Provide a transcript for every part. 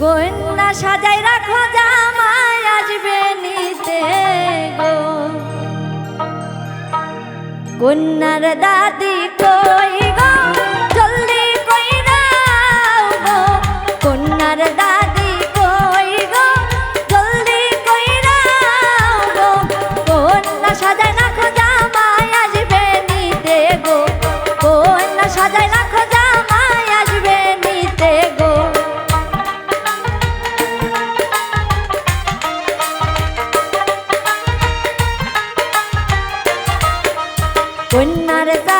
কন্যা সাজাই রাখো জামাই আসবে নিতে গো। কন্যার দাদি কই When I decide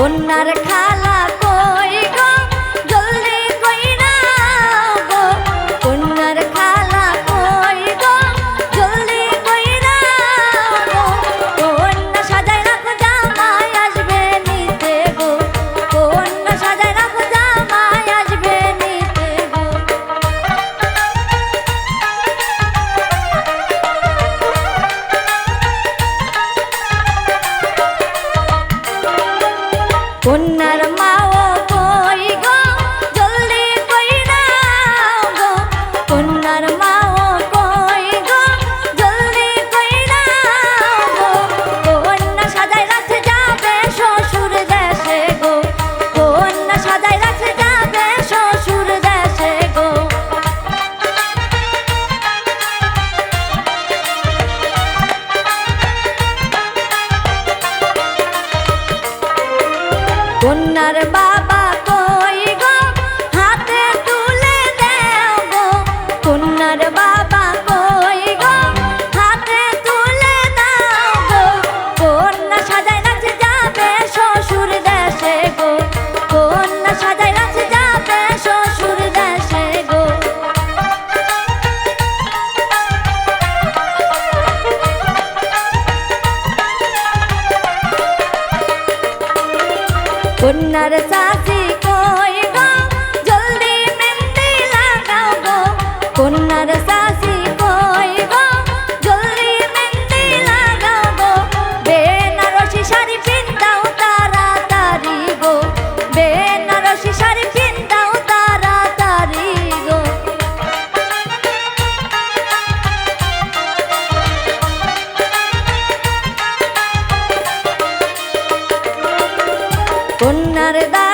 কন্যার খালা Bye. होणार কন্যার দা